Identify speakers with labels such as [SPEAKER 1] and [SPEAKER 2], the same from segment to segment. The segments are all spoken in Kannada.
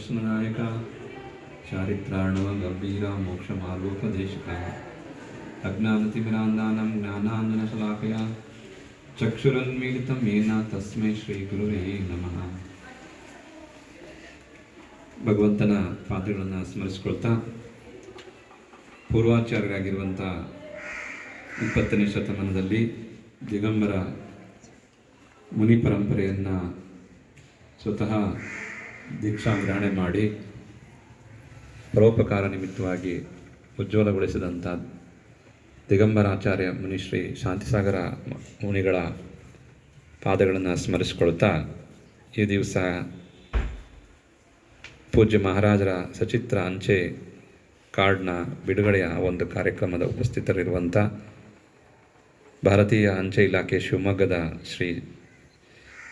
[SPEAKER 1] ಸುದರ್ಶನನಾಯಕ ಚಾರಿತ್ರಾಣವ ಗಂಭೀರ ಮೋಕ್ಷ ಮಾರ್ಗೋಪದೇಶಕ ಅಜ್ಞಾನತಿಮಿರಾಂಧಾನಂ ಜ್ಞಾನಾಂಜನಶಲಾಕಯ, ಚಕ್ಷುರನ್ಮೀಲಿತಂ ಮೇನ ತಸ್ಮೈ ಶ್ರೀ ಗುರುವೇ ನಮಃ. ಭಗವಂತನ ಪಾತ್ರಗಳನ್ನು ಸ್ಮರಿಸಿಕೊಳ್ತಾ ಪೂರ್ವಾಚಾರ್ಯರಾಗಿರುವಂಥ ಇಪ್ಪತ್ತನೇ ಶತಮಾನದಲ್ಲಿ ದಿಗಂಬರ ಮುನಿ ಪರಂಪರೆಯನ್ನು ಸ್ವತಃ ದೀಕ್ಷಾ ಗ್ರಹಣೆ ಮಾಡಿ ಪರೋಪಕಾರ ನಿಮಿತ್ತವಾಗಿ ಉಜ್ವಲಗೊಳಿಸಿದಂಥ ದಿಗಂಬರಾಚಾರ್ಯ ಮುನಿಶ್ರೀ ಶಾಂತಿಸಾಗರ ಮುನಿಗಳ ಪಾದಗಳನ್ನು ಸ್ಮರಿಸಿಕೊಳ್ತಾ ಈ ದಿವಸ ಪೂಜ್ಯ ಮಹಾರಾಜರ ಸಚಿತ್ರ ಅಂಚೆ ಕಾರ್ಡ್ನ ಬಿಡುಗಡೆಯ ಒಂದು ಕಾರ್ಯಕ್ರಮದ ಉಪಸ್ಥಿತರಿರುವಂಥ ಭಾರತೀಯ ಅಂಚೆ ಇಲಾಖೆ ಶಿವಮೊಗ್ಗದ ಶ್ರೀ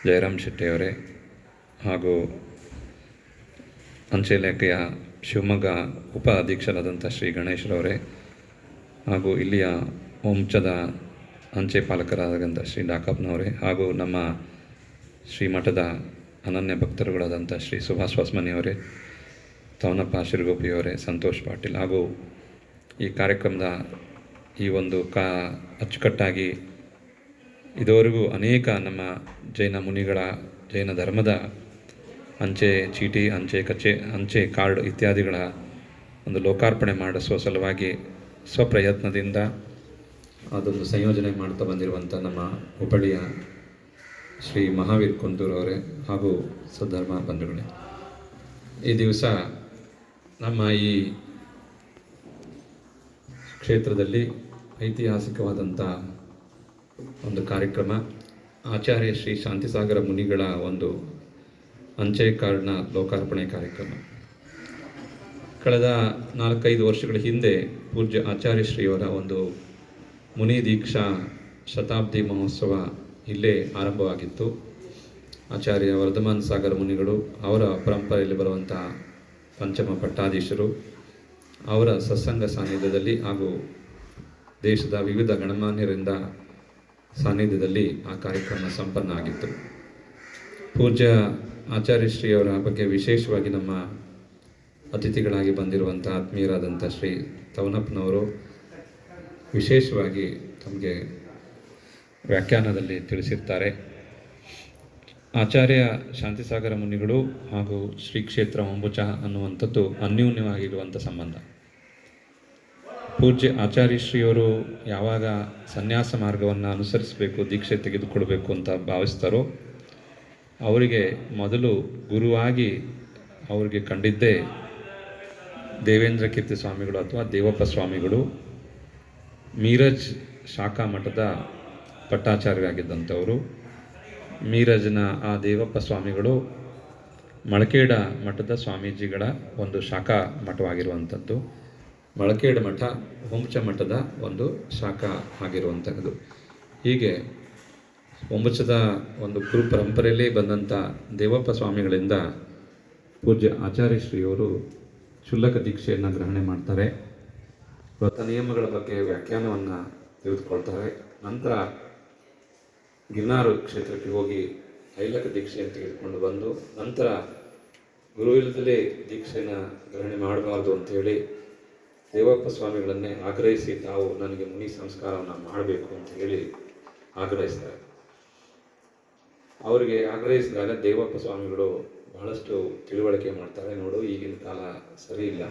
[SPEAKER 1] ಜಯರಾಮ್ ಶೆಟ್ಟಿಯವರೇ ಹಾಗೂ ಅಂಚೆ ಇಲಾಖೆಯ ಶಿವಮೊಗ್ಗ ಉಪ ಅಧೀಕ್ಷರಾದಂಥ ಶ್ರೀ ಗಣೇಶ್ರವರೇ ಹಾಗೂ ಇಲ್ಲಿಯ ವಂಶದ ಅಂಚೆ ಪಾಲಕರಾದಂಥ ಶ್ರೀ ಡಾಕಪ್ಪನವರೇ ಹಾಗೂ ನಮ್ಮ ಶ್ರೀ ಮಠದ ಅನನ್ಯ ಭಕ್ತರುಗಳಾದಂಥ ಶ್ರೀ ಸುಭಾಷ್ ವಾಸ್ಮನಿಯವರೇ, ತವನಪ್ಪ ಶಿರಗೋಪಿಯವರೇ, ಸಂತೋಷ್ ಪಾಟೀಲ್ ಹಾಗೂ ಈ ಕಾರ್ಯಕ್ರಮದ ಈ ಒಂದು ಕಾ ಅಚ್ಚುಕಟ್ಟಾಗಿ ಇದುವರೆಗೂ ಅನೇಕ ನಮ್ಮ ಜೈನ ಮುನಿಗಳ ಜೈನ ಧರ್ಮದ ಅಂಚೆ ಚೀಟಿ, ಅಂಚೆ ಕಚೆ, ಅಂಚೆ ಕಾರ್ಡ್ ಇತ್ಯಾದಿಗಳ ಒಂದು ಲೋಕಾರ್ಪಣೆ ಮಾಡಿಸುವ ಸಲುವಾಗಿ ಸ್ವಪ್ರಯತ್ನದಿಂದ ಅದೊಂದು ಸಂಯೋಜನೆ ಮಾಡ್ತಾ ಬಂದಿರುವಂಥ ನಮ್ಮ ಹುಬ್ಬಳ್ಳಿಯ ಶ್ರೀ ಮಹಾವೀರ್ ಕುಂದೂರು ಅವರೇ ಹಾಗೂ ಸದ್ಧರ್ಮ ಬಂಧುಗಳೇ. ಈ ದಿವಸ ನಮ್ಮ ಈ ಕ್ಷೇತ್ರದಲ್ಲಿ ಐತಿಹಾಸಿಕವಾದಂಥ ಒಂದು ಕಾರ್ಯಕ್ರಮ. ಆಚಾರ್ಯ ಶ್ರೀ ಶಾಂತಿಸಾಗರ ಮುನಿಗಳ ಒಂದು ಅಂಚೆ ಕಾರ್ಡ್ನ ಲೋಕಾರ್ಪಣೆ ಕಾರ್ಯಕ್ರಮ. ಕಳೆದ ನಾಲ್ಕೈದು ವರ್ಷಗಳ ಹಿಂದೆ ಪೂಜ್ಯ ಆಚಾರ್ಯ ಶ್ರೀಯವರ ಒಂದು ಮುನಿ ದೀಕ್ಷಾ ಶತಾಬ್ದಿ ಮಹೋತ್ಸವ ಇಲ್ಲೇ ಆರಂಭವಾಗಿತ್ತು. ಆಚಾರ್ಯ ವರ್ಧಮಾನ್ ಸಾಗರ ಮುನಿಗಳು, ಅವರ ಪರಂಪರೆಯಲ್ಲಿ ಬರುವಂತಹ ಪಂಚಮ ಪಟ್ಟಾಧೀಶರು, ಅವರ ಸತ್ಸಂಗ ಸಾನ್ನಿಧ್ಯದಲ್ಲಿ ಹಾಗೂ ದೇಶದ ವಿವಿಧ ಗಣಮಾನ್ಯರಿಂದ ಸಾನ್ನಿಧ್ಯದಲ್ಲಿ ಆ ಕಾರ್ಯಕ್ರಮ ಸಂಪನ್ನ ಆಗಿತ್ತು. ಪೂಜ್ಯ ಆಚಾರ್ಯ ಶ್ರೀಯವರ ಬಗ್ಗೆ ವಿಶೇಷವಾಗಿ ನಮ್ಮ ಅತಿಥಿಗಳಾಗಿ ಬಂದಿರುವಂಥ ಆತ್ಮೀಯರಾದಂಥ ಶ್ರೀ ತವನಪ್ಪನವರು ವಿಶೇಷವಾಗಿ ತಮಗೆ ವ್ಯಾಖ್ಯಾನದಲ್ಲಿ ತಿಳಿಸಿರ್ತಾರೆ. ಆಚಾರ್ಯ ಶಾಂತಿಸಾಗರ ಮುನಿಗಳು ಹಾಗೂ ಶ್ರೀ ಕ್ಷೇತ್ರ ಒಂಬುಚ ಅನ್ನುವಂಥದ್ದು ಅನ್ಯೂನ್ಯವಾಗಿರುವಂಥ ಸಂಬಂಧ. ಪೂಜ್ಯ ಆಚಾರ್ಯ ಶ್ರೀಯವರು ಯಾವಾಗ ಸನ್ಯಾಸ ಮಾರ್ಗವನ್ನು ಅನುಸರಿಸಬೇಕು, ದೀಕ್ಷೆ ತೆಗೆದುಕೊಳ್ಬೇಕು ಅಂತ ಭಾವಿಸ್ತಾರೋ ಅವರಿಗೆ ಮೊದಲು ಗುರುವಾಗಿ ಅವರಿಗೆ ಕಂಡಿದ್ದೇ ದೇವೇಂದ್ರ ಕೀರ್ತಿ ಸ್ವಾಮಿಗಳು ಅಥವಾ ದೇವಪ್ಪ ಸ್ವಾಮಿಗಳು ಮೀರಜ್ ಶಾಖಾ ಮಠದ ಪಟ್ಟಾಚಾರ್ಯರಾಗಿದ್ದಂಥವರು. ಮೀರಜ್ನ ಆ ದೇವಪ್ಪ ಸ್ವಾಮಿಗಳು ಮಳಕೇಡ ಮಠದ ಸ್ವಾಮೀಜಿಗಳ ಒಂದು ಶಾಖಾ ಮಠವಾಗಿರುವಂಥದ್ದು. ಮಳಕೇಡ ಮಠ ಹುಂಚ ಮಠದ ಒಂದು ಶಾಖಾ ಆಗಿರುವಂಥದ್ದು. ಹೀಗೆ ಒಂಬಚದ ಒಂದು ಗುರು ಪರಂಪರೆಯಲ್ಲೇ ಬಂದಂಥ ದೇವಪ್ಪ ಸ್ವಾಮಿಗಳಿಂದ ಪೂಜ್ಯ ಆಚಾರ್ಯ ಶ್ರೀಯವರು ಕ್ಷುಲ್ಲಕ ದೀಕ್ಷೆಯನ್ನು ಗ್ರಹಣೆ ಮಾಡ್ತಾರೆ. ವ್ರತ ನಿಯಮಗಳ ಬಗ್ಗೆ ವ್ಯಾಖ್ಯಾನವನ್ನು ತಿಳಿದುಕೊಳ್ತಾರೆ ನಂತರ ಗಿರ್ನಾರು ಕ್ಷೇತ್ರಕ್ಕೆ ಹೋಗಿ ಐಲಕ ದೀಕ್ಷೆಯನ್ನು ತೆಗೆದುಕೊಂಡು ಬಂದು ನಂತರ ಗುರುವಿಲ್ಲದಲೇ ದೀಕ್ಷೆಯನ್ನು ಗ್ರಹಣೆ ಮಾಡಬಾರ್ದು ಅಂತೇಳಿ ದೇವಪ್ಪ ಸ್ವಾಮಿಗಳನ್ನೇ ಆಗ್ರಹಿಸಿ ತಾವು ನನಗೆ ಮುನಿ ಸಂಸ್ಕಾರವನ್ನು ಮಾಡಬೇಕು ಅಂತ ಹೇಳಿ ಆಗ್ರಹಿಸ್ತಾರೆ. ಅವರಿಗೆ ಆಗ್ರಹಿಸಿದಾಗ ದೇವಪ್ಪ ಸ್ವಾಮಿಗಳು ಬಹಳಷ್ಟು ತಿಳುವಳಿಕೆ ಮಾಡ್ತಾರೆ. ನೋಡು, ಈಗಿನ ಕಾಲ ಸರಿ ಇಲ್ಲ.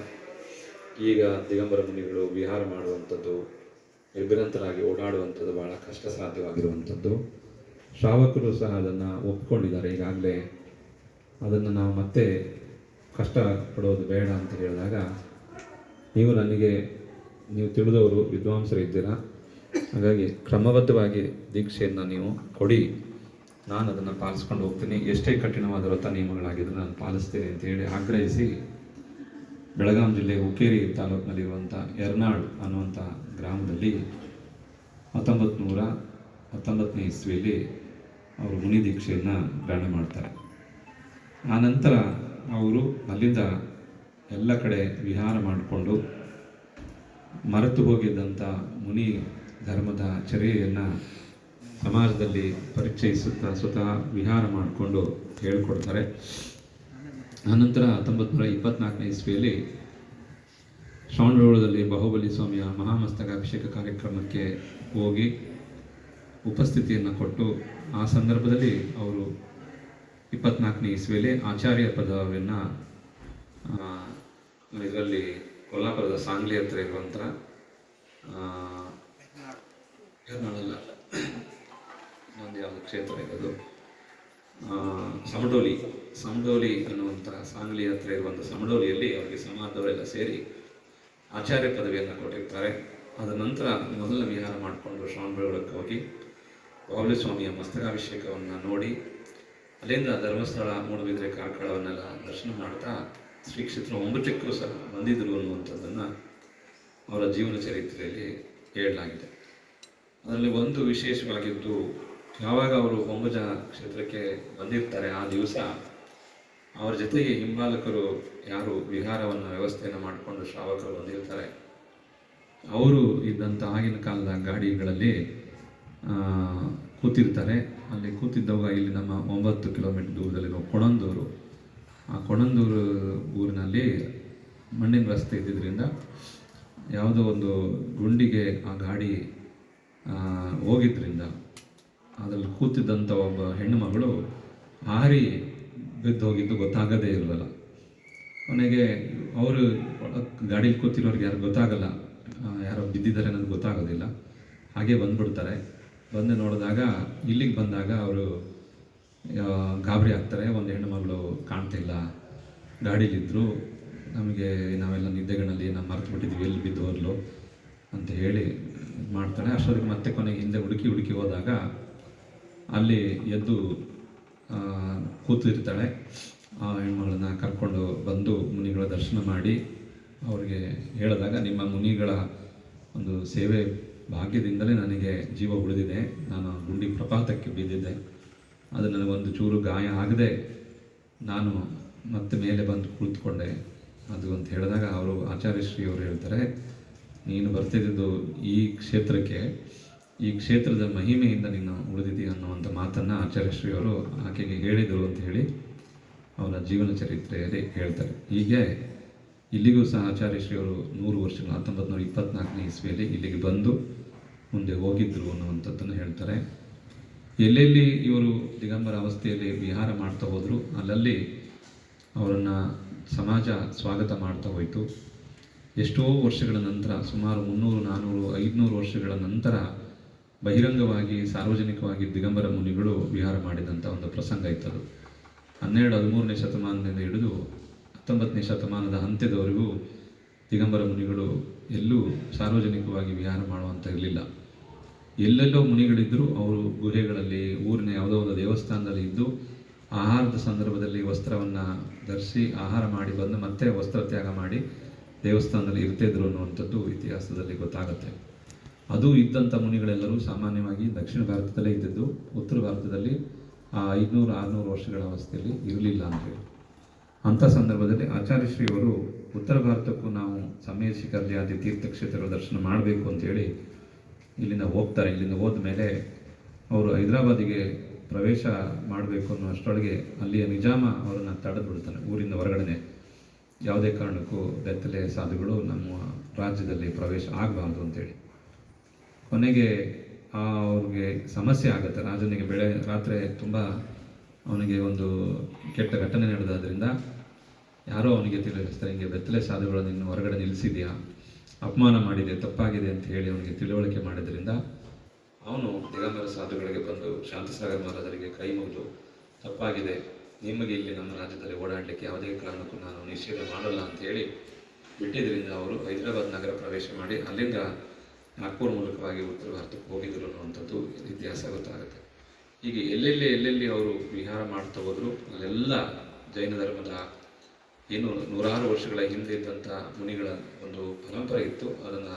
[SPEAKER 1] ಈಗ ದಿಗಂಬರ ಮುನಿಗಳು ವಿಹಾರ ಮಾಡುವಂಥದ್ದು ನಿರ್ಭಿರಂತರಾಗಿ ಓಡಾಡುವಂಥದ್ದು ಬಹಳ ಕಷ್ಟ ಸಾಧ್ಯವಾಗಿರುವಂಥದ್ದು ಶ್ರಾವಕರು ಸಹ ಅದನ್ನು ಒಪ್ಕೊಂಡಿದ್ದಾರೆ. ಈಗಾಗಲೇ ಅದನ್ನು ನಾವು ಮತ್ತೆ ಕಷ್ಟ ಪಡೋದು ಬೇಡ ಅಂತ ಹೇಳಿದಾಗ, ನೀವು ನನಗೆ, ನೀವು ತಿಳಿದವರು ವಿದ್ವಾಂಸರು ಇದ್ದೀರಾ ಹಾಗಾಗಿ ಕ್ರಮಬದ್ಧವಾಗಿ ದೀಕ್ಷೆಯನ್ನು ನೀವು ಕೊಡಿ. ನಾನು ಅದನ್ನು ಪಾಲಿಸ್ಕೊಂಡು ಹೋಗ್ತೀನಿ. ಎಷ್ಟೇ ಕಠಿಣವಾದ ವ್ರತ ನಿಯಮಗಳಾಗಿದ್ದರೂ ನಾನು ಪಾಲಿಸ್ತೇನೆ ಅಂತ ಹೇಳಿ ಆಗ್ರಹಿಸಿ ಬೆಳಗಾಂ ಜಿಲ್ಲೆ ಹುಕ್ಕೇರಿ ತಾಲೂಕಿನಲ್ಲಿರುವಂಥ ಎರ್ನಾಳ್ ಅನ್ನುವಂಥ ಗ್ರಾಮದಲ್ಲಿ ಹತ್ತೊಂಬತ್ತು ನೂರ ಹತ್ತೊಂಬತ್ತನೇ ಇಸ್ವಿಯಲ್ಲಿ ಅವರು ಮುನಿ ದೀಕ್ಷೆಯನ್ನು ಗ್ರಹಣ ಮಾಡ್ತಾರೆ. ಆ ನಂತರ ಅವರು ಅಲ್ಲಿಂದ ಎಲ್ಲ ಕಡೆ ವಿಹಾರ ಮಾಡಿಕೊಂಡು ಮರೆತು ಹೋಗಿದ್ದಂಥ ಮುನಿ ಧರ್ಮದ ಚರ್ಯೆಯನ್ನು ಸಮಾಜದಲ್ಲಿ ಪರಿಚಯಿಸುತ್ತಾ ಸ್ವತಃ ವಿಹಾರ ಮಾಡಿಕೊಂಡು ಹೇಳ್ಕೊಡ್ತಾರೆ. ಆನಂತರ ಹತ್ತೊಂಬತ್ತು ನೂರ ಇಪ್ಪತ್ನಾಲ್ಕನೇ ಇಸ್ವಿಯಲ್ಲಿ ಶ್ರವಣಬೆಳಗೊಳದಲ್ಲಿ ಬಾಹುಬಲಿ ಸ್ವಾಮಿಯ ಮಹಾಮಸ್ತಕಾಭಿಷೇಕ ಕಾರ್ಯಕ್ರಮಕ್ಕೆ ಹೋಗಿ ಉಪಸ್ಥಿತಿಯನ್ನು ಕೊಟ್ಟು ಆ ಸಂದರ್ಭದಲ್ಲಿ ಅವರು ಇಪ್ಪತ್ನಾಲ್ಕನೇ ಇಸ್ವಿಯಲ್ಲಿ ಆಚಾರ್ಯ ಪದವಿಯನ್ನು ಇದರಲ್ಲಿ ಕೊಲ್ಲಾಪುರದ ಸಾಂಗ್ಲಿ ಹತ್ರ ಇರುವಂಥ ಇನ್ನೊಂದು ಯಾವುದು ಕ್ಷೇತ್ರ ಇರೋದು? ಸಮಡೋಲಿ. ಸಮಡೋಲಿ ಅನ್ನುವಂಥ ಸಾಂಗ್ಲಿ ಹತ್ರ ಇರುವಂಥ ಸಮಡೋಲಿಯಲ್ಲಿ ಅವರಿಗೆ ಸಮಾಜದವರೆಲ್ಲ ಸೇರಿ ಆಚಾರ್ಯ ಪದವಿಯನ್ನು ಕೊಟ್ಟಿರ್ತಾರೆ. ಅದ ನಂತರ ಮೊದಲ ವಿಹಾರ ಮಾಡಿಕೊಂಡು ಶ್ರವಣಬೆಳಗೊಳಕ್ಕೆ ಹೋಗಿ ಬಾಬಲಿ ಸ್ವಾಮಿಯ ಮಸ್ತಕಾಭಿಷೇಕವನ್ನು ನೋಡಿ, ಅಲ್ಲಿಂದ ಧರ್ಮಸ್ಥಳ, ಮೂಡುಬಿದ್ರೆ, ಕಾರ್ಕಳವನ್ನೆಲ್ಲ ದರ್ಶನ ಮಾಡ್ತಾ ಶ್ರೀ ಕ್ಷೇತ್ರ ಒಂಬತ್ತಕ್ಕೂ ಸಹ ಬಂದಿದ್ದರು ಅನ್ನುವಂಥದ್ದನ್ನು ಅವರ ಜೀವನ ಚರಿತ್ರೆಯಲ್ಲಿ ಹೇಳಲಾಗಿದೆ. ಅದರಲ್ಲಿ ಒಂದು ವಿಶೇಷವಾಗಿದ್ದು ಯಾವಾಗ ಅವರು ಹೊಂಬುಜ ಕ್ಷೇತ್ರಕ್ಕೆ ಬಂದಿರ್ತಾರೆ ಆ ದಿವಸ ಅವರ ಜೊತೆಗೆ ಹಿಂಬಾಲಕರು ಯಾರು ವಿಹಾರವನ್ನು ವ್ಯವಸ್ಥೆಯನ್ನು ಮಾಡಿಕೊಂಡು ಶ್ರಾವಕರು ಬಂದಿರ್ತಾರೆ. ಅವರು ಇದ್ದಂಥ ಆಗಿನ ಕಾಲದ ಗಾಡಿಗಳಲ್ಲಿ ಕೂತಿರ್ತಾರೆ. ಅಲ್ಲಿ ಕೂತಿದ್ದವಾಗ ಇಲ್ಲಿ ನಮ್ಮ ಒಂಬತ್ತು ಕಿಲೋಮೀಟರ್ ದೂರದಲ್ಲಿರೋ ಕೊಣಂದೂರು. ಆ ಕೊಣಂದೂರು ಊರಿನಲ್ಲಿ ಮಣ್ಣಿನ ರಸ್ತೆ ಇದ್ದಿದ್ದರಿಂದ ಯಾವುದೋ ಒಂದು ಗುಂಡಿಗೆ ಆ ಗಾಡಿ ಆ, ಹೋಗಿದ್ರಿಂದ ಅದರಲ್ಲಿ ಕೂತಿದ್ದಂಥ ಒಬ್ಬ ಹೆಣ್ಣು ಮಗಳು ಹಾರಿ ಬಿದ್ದು ಹೋಗಿದ್ದು ಗೊತ್ತಾಗದೇ ಇರಲಿಲ್ಲ. ಕೊನೆಗೆ ಅವರು ಗಾಡೀಲಿ ಕೂತಿರೋರಿಗೆ ಯಾರು ಗೊತ್ತಾಗಲ್ಲ ಯಾರೋ ಬಿದ್ದಿದ್ದಾರೆ ಅನ್ನೋದು ಗೊತ್ತಾಗೋದಿಲ್ಲ. ಹಾಗೆ ಬಂದುಬಿಡ್ತಾರೆ. ಬಂದು ನೋಡಿದಾಗ, ಇಲ್ಲಿಗೆ ಬಂದಾಗ ಅವರು ಗಾಬರಿ ಆಗ್ತಾರೆ. ಒಂದು ಹೆಣ್ಣು ಮಗಳು ಕಾಣ್ತಿಲ್ಲ ಗಾಡೀಲಿದ್ದರು ನಮಗೆ ನಾವೆಲ್ಲ ನಿದ್ದೆಗಳಲ್ಲಿ ನಾವು ಮರ್ತು ಬಿಟ್ಟಿದ್ವಿ, ಎಲ್ಲಿ ಬಿದ್ದು ಅಂತ ಹೇಳಿ ಮಾಡ್ತಾರೆ. ಅಷ್ಟೊತ್ತಿಗೆ ಮತ್ತೆ ಕೊನೆಗೆ ಹಿಂದೆ ಹುಡುಕಿ ಹುಡುಕಿ ಹೋದಾಗ ಅಲ್ಲಿ ಎದ್ದು ಕೂತಿರ್ತಾಳೆ. ಆ ಹೆಣ್ಮಗಳನ್ನ ಕರ್ಕೊಂಡು ಬಂದು ಮುನಿಗಳ ದರ್ಶನ ಮಾಡಿ ಅವರಿಗೆ ಹೇಳಿದಾಗ, ನಿಮ್ಮ ಮುನಿಗಳ ಒಂದು ಸೇವೆ ಭಾಗ್ಯದಿಂದಲೇ ನನಗೆ ಜೀವ ಉಳಿದಿದೆ. ನಾನು ಗುಂಡಿ ಪ್ರಪಾತಕ್ಕೆ ಬಿದ್ದಿದ್ದೆ. ಅದು ನನಗೊಂದು ಚೂರು ಗಾಯ ಆಗದೆ ನಾನು ಮತ್ತೆ ಮೇಲೆ ಬಂದು ಕುಳಿತುಕೊಂಡೆ. ಅದು ಅಂತ ಹೇಳಿದಾಗ ಅವರು ಆಚಾರ್ಯ ಶ್ರೀ ಅವರು ಹೇಳ್ತಾರೆ, ನೀನು ಬರ್ತಿದ್ದು ಈ ಕ್ಷೇತ್ರಕ್ಕೆ. ಈ ಕ್ಷೇತ್ರದ ಮಹಿಮೆಯಿಂದ ನೀನು ಉಳಿದಿದ್ದೀಯ ಅನ್ನುವಂಥ ಮಾತನ್ನು ಆಚಾರ್ಯ ಶ್ರೀ ಅವರು ಆಕೆಗೆ ಹೇಳಿದರು ಅಂತ ಹೇಳಿ ಅವರ ಜೀವನ ಚರಿತ್ರೆಯಲ್ಲಿ ಹೇಳ್ತಾರೆ. ಹೀಗೆ ಇಲ್ಲಿಗೂ ಸಹ ಆಚಾರ್ಯ ಶ್ರೀ ಅವರು ನೂರು ವರ್ಷಗಳು ಹತ್ತೊಂಬತ್ತು ನೂರ ಇಪ್ಪತ್ನಾಲ್ಕನೇ ಇಸ್ವಿಯಲ್ಲಿ ಇಲ್ಲಿಗೆ ಬಂದು ಮುಂದೆ ಹೋಗಿದ್ದರು ಅನ್ನುವಂಥದ್ದನ್ನು ಹೇಳ್ತಾರೆ. ಎಲ್ಲೆಲ್ಲಿ ಇವರು ದಿಗಂಬರ ಅವಸ್ಥೆಯಲ್ಲಿ ವಿಹಾರ ಮಾಡ್ತಾ ಹೋದರು, ಅಲ್ಲಲ್ಲಿ ಅವರನ್ನು ಸಮಾಜ ಸ್ವಾಗತ ಮಾಡ್ತಾ ಹೋಯಿತು. ಎಷ್ಟೋ ವರ್ಷಗಳ ನಂತರ, ಸುಮಾರು ಮುನ್ನೂರು ನಾನ್ನೂರು ಐದುನೂರು ವರ್ಷಗಳ ನಂತರ ಬಹಿರಂಗವಾಗಿ ಸಾರ್ವಜನಿಕವಾಗಿ ದಿಗಂಬರ ಮುನಿಗಳು ವಿಹಾರ ಮಾಡಿದಂಥ ಒಂದು ಪ್ರಸಂಗ ಇತ್ತದು. ಹನ್ನೆರಡು, ಹದಿಮೂರನೇ ಶತಮಾನದಿಂದ ಹಿಡಿದು ಹತ್ತೊಂಬತ್ತನೇ ಶತಮಾನದ ಅಂತ್ಯದವರೆಗೂ ದಿಗಂಬರ ಮುನಿಗಳು ಎಲ್ಲೂ ಸಾರ್ವಜನಿಕವಾಗಿ ವಿಹಾರ ಮಾಡುವಂಥ ಇರಲಿಲ್ಲ. ಎಲ್ಲೆಲ್ಲೋ ಮುನಿಗಳಿದ್ದರೂ ಅವರು ಗುಹೆಗಳಲ್ಲಿ, ಊರಿನ ಯಾವುದೋ ಒಂದು ದೇವಸ್ಥಾನದಲ್ಲಿ ಇದ್ದು ಆಹಾರದ ಸಂದರ್ಭದಲ್ಲಿ ವಸ್ತ್ರವನ್ನು ಧರಿಸಿ ಆಹಾರ ಮಾಡಿ ಬಂದು ಮತ್ತೆ ವಸ್ತ್ರ ತ್ಯಾಗ ಮಾಡಿ ದೇವಸ್ಥಾನದಲ್ಲಿ ಇರ್ತಿದ್ರು ಅನ್ನುವಂಥದ್ದು ಇತಿಹಾಸದಲ್ಲಿ ಗೊತ್ತಾಗುತ್ತೆ. ಅದು ಇದ್ದಂಥ ಮುನಿಗಳೆಲ್ಲರೂ ಸಾಮಾನ್ಯವಾಗಿ ದಕ್ಷಿಣ ಭಾರತದಲ್ಲೇ ಇದ್ದಿದ್ದು. ಉತ್ತರ ಭಾರತದಲ್ಲಿ, ಆ, ಐದುನೂರು, ಆರುನೂರು ವರ್ಷಗಳ ಅವಸ್ಥೆಯಲ್ಲಿ ಇರಲಿಲ್ಲ ಅಂತೇಳಿ ಅಂಥ ಸಂದರ್ಭದಲ್ಲಿ ಆಚಾರ್ಯ ಶ್ರೀಯವರು ಉತ್ತರ ಭಾರತಕ್ಕೂ ನಾವು ಸಮಯ ಶಿಖರ್ಜಿ ತೀರ್ಥಕ್ಷೇತ್ರಗಳ ದರ್ಶನ ಮಾಡಬೇಕು ಅಂತೇಳಿ ಇಲ್ಲಿಂದ ಹೋಗ್ತಾರೆ. ಇಲ್ಲಿಂದ ಹೋದ ಮೇಲೆ ಅವರು ಹೈದರಾಬಾದಿಗೆ ಪ್ರವೇಶ ಮಾಡಬೇಕು ಅನ್ನೋ ಅಷ್ಟರೊಳಗೆ ಅಲ್ಲಿಯ ನಿಜಾಮ ಅವರನ್ನು ತಡೆದು ಬಿಡ್ತಾನೆ ಊರಿಂದ ಹೊರಗಡೆ ಯಾವುದೇ ಕಾರಣಕ್ಕೂ ಬೆತ್ತಲೆ ಸಾಧುಗಳು ನಮ್ಮ ರಾಜ್ಯದಲ್ಲಿ ಪ್ರವೇಶ ಆಗಬಾರ್ದು ಅಂತೇಳಿ ಕೊನೆಗೆ ಆ ಅವ್ರಿಗೆ ಸಮಸ್ಯೆ ಆಗುತ್ತೆ. ರಾಜನಿಗೆ ಬೆಳೆ, ರಾತ್ರಿ ತುಂಬ ಅವನಿಗೆ ಒಂದು ಕೆಟ್ಟ ಘಟನೆ ನಡೆದಾದ್ರಿಂದ ಯಾರೋ ಅವನಿಗೆ ತಿಳಿಸ್ತಾರೆ ಹಿಂಗೆ ಬೆತ್ತಲೆ ಸಾಧುಗಳನ್ನು ಇನ್ನು ಹೊರಗಡೆ ನಿಲ್ಲಿಸಿದೆಯಾ? ಅಪಮಾನ ಮಾಡಿದೆ, ತಪ್ಪಾಗಿದೆ ಅಂತ ಹೇಳಿ ಅವನಿಗೆ ತಿಳುವಳಿಕೆ ಮಾಡಿದ್ರಿಂದ ಅವನು ದಿಗಂಬರ ಸಾಧುಗಳಿಗೆ ಬಂದು ಶಾಂತಸಾಗರ ಮಹಾರಾಜರಿಗೆ ಕೈ ಮುಗಿದು, ತಪ್ಪಾಗಿದೆ, ನಿಮಗೆ ಇಲ್ಲಿ ನಮ್ಮ ರಾಜ್ಯದಲ್ಲಿ ಓಡಾಡಲಿಕ್ಕೆ ಯಾವುದೇ ಕಾರಣಕ್ಕೂ ನಾನು ನಿಷೇಧ ಮಾಡಲ್ಲ ಅಂತ ಹೇಳಿ ಬಿಟ್ಟಿದ್ದರಿಂದ ಅವರು ಹೈದರಾಬಾದ್ ನಗರ ಪ್ರವೇಶ ಮಾಡಿ ಅಲ್ಲಿಂದ ನಾಗ್ಪುರ್ ಮೂಲಕವಾಗಿ ಉತ್ತರ ಭಾರತಕ್ಕೆ ಹೋಗಿದ್ರು ಅನ್ನುವಂಥದ್ದು ಇತಿಹಾಸ ಗೊತ್ತಾಗುತ್ತೆ. ಹೀಗೆ ಎಲ್ಲೆಲ್ಲಿ ಎಲ್ಲೆಲ್ಲಿ ಅವರು ವಿಹಾರ ಮಾಡ್ತಾ ಹೋದ್ರು, ಅಲ್ಲೆಲ್ಲ ಜೈನ ಧರ್ಮದ ಏನು ನೂರಾರು ವರ್ಷಗಳ ಹಿಂದೆ ಇದ್ದಂಥ ಮುನಿಗಳ ಒಂದು ಪರಂಪರೆ ಇತ್ತು, ಅದನ್ನು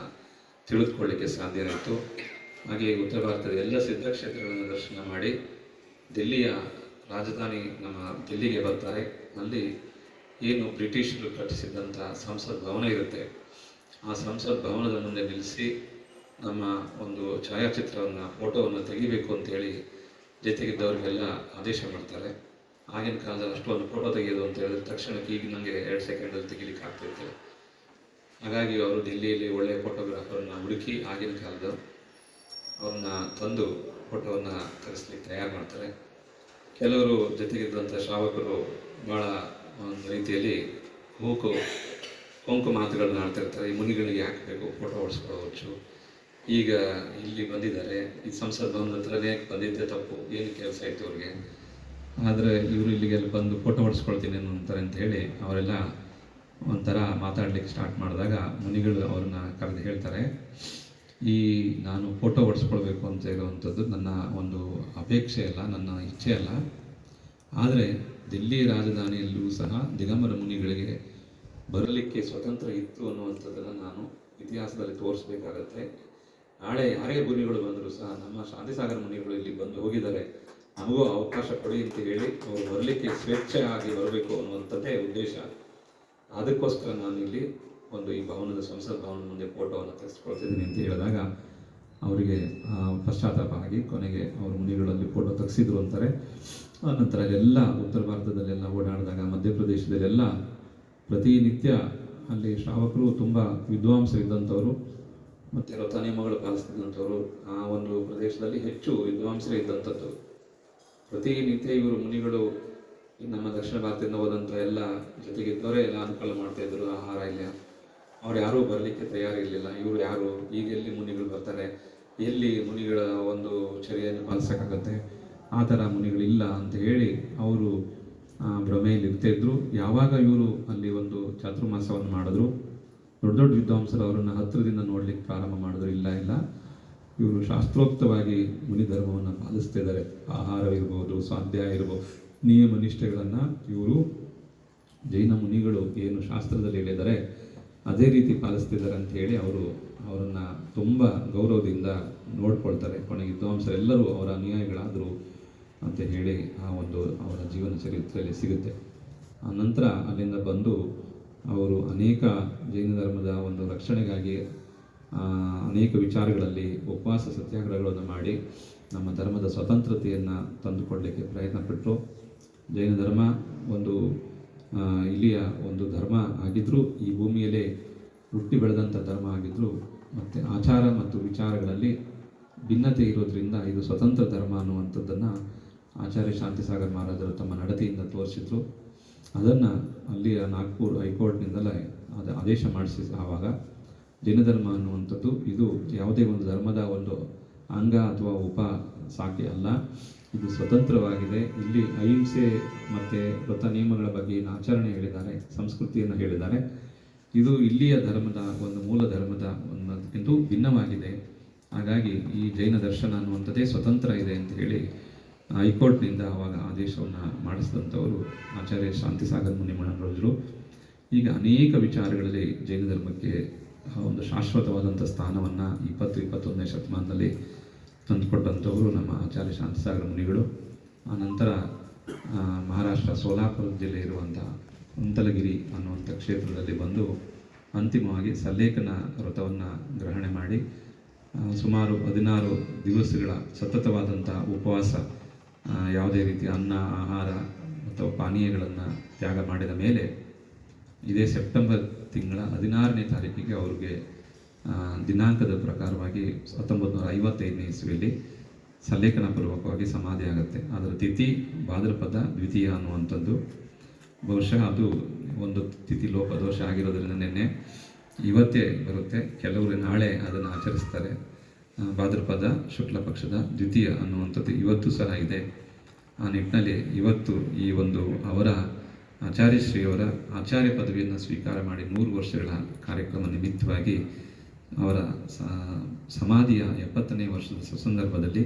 [SPEAKER 1] ತಿಳಿದುಕೊಳ್ಳಿಕ್ಕೆ ಸಾಧ್ಯ ಆಯಿತು ಹಾಗೆ ಉತ್ತರ ಭಾರತದ ಎಲ್ಲ ಸಿದ್ಧಕ್ಷೇತ್ರಗಳನ್ನು ದರ್ಶನ ಮಾಡಿ ದಿಲ್ಲಿಯ ರಾಜಧಾನಿ ನಮ್ಮ ದಿಲ್ಲಿಗೆ ಬರ್ತಾರೆ. ಅಲ್ಲಿ ಏನು ಬ್ರಿಟಿಷರು ಕಟ್ಟಿಸಿದಂಥ ಸಂಸತ್ ಭವನ ಇರುತ್ತೆ. ಆ ಸಂಸತ್ ಭವನದ ಮುಂದೆ ನಿಲ್ಲಿಸಿ ನಮ್ಮ ಒಂದು ಛಾಯಾಚಿತ್ರವನ್ನು, ಫೋಟೋವನ್ನು ತೆಗಿಬೇಕು ಅಂತೇಳಿ ಜೊತೆಗಿದ್ದವರಿಗೆಲ್ಲ ಆದೇಶ ಮಾಡ್ತಾರೆ. ಆಗಿನ ಕಾಲದಲ್ಲಿ ಅಷ್ಟೊಂದು ಫೋಟೋ ತೆಗೆಯೋದು ಅಂತ ಹೇಳಿದ್ರೆ ತಕ್ಷಣಕ್ಕೆ ಈಗ ನನಗೆ ಎರಡು ಸೆಕೆಂಡಲ್ಲಿ ತೆಗಿಲಿಕ್ಕೆ ಆಗ್ತಿತ್ತು ಹಾಗಾಗಿ ಅವರು ದಿಲ್ಲಿಯಲ್ಲಿ ಒಳ್ಳೆಯ ಫೋಟೋಗ್ರಾಫರನ್ನು ಹುಡುಕಿ ಆಗಿನ ಕಾಲದ ಅವ್ರನ್ನ ತಂದು ಫೋಟೋವನ್ನು ತರಿಸ್ಲಿಕ್ಕೆ ತಯಾರು ಮಾಡ್ತಾರೆ. ಕೆಲವರು ಜೊತೆಗಿದ್ದಂಥ ಶ್ರಾವಕರು ಭಾಳ ಒಂದು ರೀತಿಯಲ್ಲಿ ಮೂಕು, ಕೊಂಕು ಮಾತುಗಳನ್ನ ಆಡ್ತಿರ್ತಾರೆ ಈ ಮುನಿಗಳಿಗೆ ಯಾಕೆ ಬೇಕು ಫೋಟೋ ಹೊಡ್ಸ್ಕೊಳ್ಳೋದು ಈಗ ಇಲ್ಲಿ ಬಂದಿದ್ದಾರೆ. ಈ ಸಂಸತ್ ಭವನದ ಹತ್ರನೇ ಬಂದಿದ್ದೆ ತಪ್ಪು. ಏನು ಕೆಲಸ ಇತ್ತು ಅವ್ರಿಗೆ? ಆದರೆ ಇವರು ಇಲ್ಲಿಗೆಲ್ಲ ಬಂದು ಫೋಟೋ ಹೊಡ್ಸ್ಕೊಳ್ತೀನಿ ಅಂತಾರೆ ಅಂತ ಹೇಳಿ ಅವರೆಲ್ಲ ಒಂಥರ ಮಾತಾಡ್ಲಿಕ್ಕೆ ಸ್ಟಾರ್ಟ್ ಮಾಡಿದಾಗ ಮುನಿಗಳು ಅವ್ರನ್ನ ಕರೆದು ಹೇಳ್ತಾರೆ, ಈ ನಾನು ಫೋಟೋ ಹೊಡ್ಸ್ಕೊಳ್ಬೇಕು ಅಂತ ಇರುವಂಥದ್ದು ನನ್ನ ಒಂದು ಅಪೇಕ್ಷೆ ಅಲ್ಲ, ನನ್ನ ಇಚ್ಛೆ ಅಲ್ಲ. ಆದರೆ ದಿಲ್ಲಿ ರಾಜಧಾನಿಯಲ್ಲೂ ಸಹ ದಿಗಂಬರ ಮುನಿಗಳಿಗೆ ಬರಲಿಕ್ಕೆ ಸ್ವತಂತ್ರ ಇತ್ತು ಅನ್ನುವಂಥದ್ದನ್ನು ನಾನು ಇತಿಹಾಸದಲ್ಲಿ ತೋರಿಸ್ಬೇಕಾಗತ್ತೆ. ನಾಳೆ ಯಾರೇ ಮುನಿಗಳು ಬಂದರೂ ಸಹ ನಮ್ಮ ಶಾಂತಿಸಾಗರ ಮುನಿಗಳು ಇಲ್ಲಿ ಬಂದು ಹೋಗಿದ್ದಾರೆ. ನಮಗೂ ಅವಕಾಶ ಕೊಡಿ ಅಂತ ಹೇಳಿ ಅವರು ಬರಲಿಕ್ಕೆ ಸ್ವೇಚ್ಛೆಯಾಗಿ ಬರಬೇಕು ಅನ್ನುವಂಥದ್ದೇ ಉದ್ದೇಶ. ಅದಕ್ಕೋಸ್ಕರ ನಾನು ಇಲ್ಲಿ ಒಂದು ಈ ಭವನದ ಸಂಸತ್ ಭವನದ ಮುಂದೆ ಫೋಟೋವನ್ನು ತೆಗೆಸ್ಕೊಳ್ತಿದ್ದೀನಿ ಅಂತ ಹೇಳಿದಾಗ ಅವರಿಗೆ ಪಶ್ಚಾತ್ತಾಪ ಆಗಿ ಕೊನೆಗೆ ಅವರು ಮುನಿಗಳಲ್ಲಿ ಫೋಟೋ ತೆಗೆಸಿದ್ರು ಅಂತಾರೆ. ಆನಂತರ ನಂತರ ಎಲ್ಲ ಉತ್ತರ ಭಾರತದಲ್ಲೆಲ್ಲ ಓಡಾಡಿದಾಗ, ಮಧ್ಯಪ್ರದೇಶದಲ್ಲೆಲ್ಲ ಪ್ರತಿನಿತ್ಯ ಅಲ್ಲಿ ಶ್ರಾವಕರು ತುಂಬ ವಿದ್ವಾಂಸರಿದ್ದಂಥವರು. ಮತ್ತು ರಥ ನಿಯಮಗಳು ಪಾಲಿಸ್ತಿದ್ದಂಥವ್ರು ಆ ಒಂದು ಪ್ರದೇಶದಲ್ಲಿ ಹೆಚ್ಚು ವಿದ್ವಾಂಸರೇ ಇದ್ದಂಥದ್ದು. ಪ್ರತಿನಿತ್ಯ ಇವರು ಮುನಿಗಳು ನಮ್ಮ ದಕ್ಷಿಣ ಭಾರತದಿಂದ ಹೋದಂಥ ಎಲ್ಲ ಜೊತೆಗಿದ್ದವರೇ ಎಲ್ಲ ಅನುಕೂಲ ಮಾಡ್ತಾ ಇದ್ರು ಆಹಾರ ಇಲ್ಲ. ಅವ್ರು ಯಾರೂ ಬರಲಿಕ್ಕೆ ತಯಾರಿರಲಿಲ್ಲ. ಇವರು ಯಾರು? ಈಗ ಎಲ್ಲಿ ಮುನಿಗಳು ಬರ್ತಾರೆ? ಎಲ್ಲಿ ಮುನಿಗಳ ಒಂದು ಚರ್ಯೆಯನ್ನು ಪಾಲಿಸೋಕ್ಕಾಗತ್ತೆ? ಆ ಥರ ಮುನಿಗಳಿಲ್ಲ ಅಂತ ಹೇಳಿ ಅವರು ಭ್ರಮೆಯಲ್ಲಿ ಇರ್ತಾ ಇದ್ರು. ಯಾವಾಗ ಇವರು ಅಲ್ಲಿ ಒಂದು ಚಾತುರ್ಮಾಸವನ್ನು ಮಾಡಿದ್ರು? ದೊಡ್ಡ ದೊಡ್ಡ ವಿದ್ವಾಂಸರು ಅವರನ್ನು ಹತ್ತಿರದಿಂದ ನೋಡ್ಲಿಕ್ಕೆ ಪ್ರಾರಂಭ ಮಾಡಿದ್ರು. ಇಲ್ಲ ಇಲ್ಲ. ಇವರು ಶಾಸ್ತ್ರೋಕ್ತವಾಗಿ ಮುನಿ ಧರ್ಮವನ್ನು ಪಾಲಿಸ್ತಾ ಇದ್ದಾರೆ. ಆಹಾರವಿರ್ಬೋದು ಸ್ವಾಧ್ಯಾಯ ಇರ್ಬೋದು, ನಿಯಮ ನಿಷ್ಠೆಗಳನ್ನು ಇವರು ಜೈನ ಮುನಿಗಳು ಏನು ಶಾಸ್ತ್ರದಲ್ಲಿ ಹೇಳಿದ್ದಾರೆ, ಅದೇ ರೀತಿ ಪಾಲಿಸ್ತಿದ್ದಾರೆ ಅಂತ ಹೇಳಿ ಅವರು ಅವರನ್ನು ತುಂಬ ಗೌರವದಿಂದ ನೋಡ್ಕೊಳ್ತಾರೆ. ಕೊನೆಗೆ ವಿದ್ವಾಂಸರೆಲ್ಲರೂ ಅವರ ಅನುಯಾಯಿಗಳಾದರು ಅಂತ ಹೇಳಿ ಆ ಒಂದು ಅವರ ಜೀವನ ಚರಿತ್ರೆಯಲ್ಲಿ ಸಿಗುತ್ತೆ. ಆ ನಂತರ ಅಲ್ಲಿಂದ ಬಂದು ಅವರು ಅನೇಕ ಜೈನ ಧರ್ಮದ ಒಂದು ರಕ್ಷಣೆಗಾಗಿ ಅನೇಕ ವಿಚಾರಗಳಲ್ಲಿ ಉಪವಾಸ ಸತ್ಯಾಗ್ರಹಗಳನ್ನು ಮಾಡಿ ನಮ್ಮ ಧರ್ಮದ ಸ್ವತಂತ್ರತೆಯನ್ನು ತಂದುಕೊಡಲಿಕ್ಕೆ ಪ್ರಯತ್ನ ಪಟ್ಟರು ಜೈನ ಧರ್ಮ ಒಂದು ಇಲ್ಲಿಯ ಒಂದು ಧರ್ಮ ಆಗಿದ್ದರೂ ಈ ಭೂಮಿಯಲ್ಲೇ ಹುಟ್ಟಿ ಬೆಳೆದಂಥ ಧರ್ಮ ಆಗಿದ್ದರೂ ಮತ್ತು ಆಚಾರ ಮತ್ತು ವಿಚಾರಗಳಲ್ಲಿ ಭಿನ್ನತೆ ಇರೋದ್ರಿಂದ ಇದು ಸ್ವತಂತ್ರ ಧರ್ಮ ಅನ್ನುವಂಥದ್ದನ್ನು ಆಚಾರ್ಯ ಶಾಂತಿಸಾಗರ್ ಮಹಾರಾಜರು ತಮ್ಮ ನಡತೆಯಿಂದ ತೋರಿಸಿದ್ರು. ಅದನ್ನು ಅಲ್ಲಿಯ ನಾಗ್ಪುರ್ ಹೈಕೋರ್ಟ್ನಿಂದಲೇ ಅದು ಆದೇಶ ಮಾಡಿಸಿ ಆವಾಗ ಜೈನ ಧರ್ಮ ಅನ್ನುವಂಥದ್ದು ಇದು ಯಾವುದೇ ಒಂದು ಧರ್ಮದ ಒಂದು ಅಂಗ ಅಥವಾ ಉಪ ಶಾಖೆ ಅಲ್ಲ. ಇದು ಸ್ವತಂತ್ರವಾಗಿದೆ. ಇಲ್ಲಿ ಅಹಿಂಸೆ ಮತ್ತು ವ್ರತ ನಿಯಮಗಳ ಬಗ್ಗೆ ಏನು ಆಚರಣೆ ಹೇಳಿದ್ದಾರೆ, ಸಂಸ್ಕೃತಿಯನ್ನು ಹೇಳಿದ್ದಾರೆ. ಇದು ಇಲ್ಲಿಯ ಧರ್ಮದ ಒಂದು ಮೂಲ ಧರ್ಮದ ಒಂದು ಭಿನ್ನವಾಗಿದೆ. ಹಾಗಾಗಿ ಈ ಜೈನ ದರ್ಶನ ಅನ್ನುವಂಥದ್ದೇ ಸ್ವತಂತ್ರ ಇದೆ ಅಂತ ಹೇಳಿ ಹೈಕೋರ್ಟ್ನಿಂದ ಅವಾಗ ಆದೇಶವನ್ನು ಮಾಡಿಸಿದಂಥವರು ಆಚಾರ್ಯ ಶಾಂತಿಸಾಗರ್ ಮುನಿ ಮಾಡಿದ್ರು ಈಗ ಅನೇಕ ವಿಚಾರಗಳಲ್ಲಿ ಜೈನ ಧರ್ಮಕ್ಕೆ ಒಂದು ಶಾಶ್ವತವಾದಂಥ ಸ್ಥಾನವನ್ನು ಇಪ್ಪತ್ತು, ಇಪ್ಪತ್ತೊಂದನೇ ಶತಮಾನದಲ್ಲಿ ತಂದುಕೊಟ್ಟಂಥವರು ನಮ್ಮ ಆಚಾರ್ಯ ಶಾಂತಿಸಾಗರ ಮುನಿಗಳು. ಆ ನಂತರ ಮಹಾರಾಷ್ಟ್ರ ಸೋಲಾಪುರ ಜಿಲ್ಲೆ ಇರುವಂಥ ಕುಂತಲಗಿರಿ ಅನ್ನುವಂಥ ಕ್ಷೇತ್ರದಲ್ಲಿ ಬಂದು ಅಂತಿಮವಾಗಿ ಸಲ್ಲೇಖನ ವ್ರತವನ್ನು ಗ್ರಹಣೆ ಮಾಡಿ ಸುಮಾರು ಹದಿನಾರು ದಿವಸಗಳ ಸತತವಾದಂಥ ಉಪವಾಸ ಯಾವುದೇ ರೀತಿಯ ಅನ್ನ, ಆಹಾರ ಅಥವಾ ಪಾನೀಯಗಳನ್ನು ತ್ಯಾಗ ಮಾಡಿದ ಮೇಲೆ ಇದೇ ಸೆಪ್ಟೆಂಬರ್ ತಿಂಗಳ ಹದಿನಾರನೇ ತಾರೀಕಿಗೆ ಅವ್ರಿಗೆ ದಿನಾಂಕದ ಪ್ರಕಾರವಾಗಿ ಹತ್ತೊಂಬತ್ತು ನೂರ ಐವತ್ತೈದನೇ ಇಸ್ವಿಯಲ್ಲಿ ಸಲ್ಲೇಖನ ಪೂರ್ವಕವಾಗಿ ಸಮಾಧಿ ಆಗುತ್ತೆ. ಅದರ ತಿಥಿ ಭಾದ್ರಪದ ದ್ವಿತೀಯ ಅನ್ನುವಂಥದ್ದು. ಬಹುಶಃ ಅದು ಒಂದು ತಿಥಿ ಲೋಪದೋಷ ಆಗಿರೋದ್ರಿಂದ ನಿನ್ನೆ ಇವತ್ತೇ ಬರುತ್ತೆ. ಕೆಲವರು ನಾಳೆ ಅದನ್ನು ಆಚರಿಸ್ತಾರೆ. ಭಾದ್ರಪದ ಶುಕ್ಲ ಪಕ್ಷದ ದ್ವಿತೀಯ ಅನ್ನುವಂಥದ್ದು ಇವತ್ತು ಸಹ ಇದೆ. ಆ ನಿಟ್ಟಿನಲ್ಲಿ ಇವತ್ತು ಈ ಒಂದು ಅವರ ಆಚಾರ್ಯ ಆಚಾರ್ಯಶ್ರೀಯವರ ಆಚಾರ್ಯ ಪದವಿಯನ್ನು ಸ್ವೀಕಾರ ಮಾಡಿ ನೂರು ವರ್ಷಗಳ ಕಾರ್ಯಕ್ರಮ ನಿಮಿತ್ತವಾಗಿ ಅವರ ಸಮಾಧಿಯ ಎಪ್ಪತ್ತನೇ ವರ್ಷದ ಸಂದರ್ಭದಲ್ಲಿ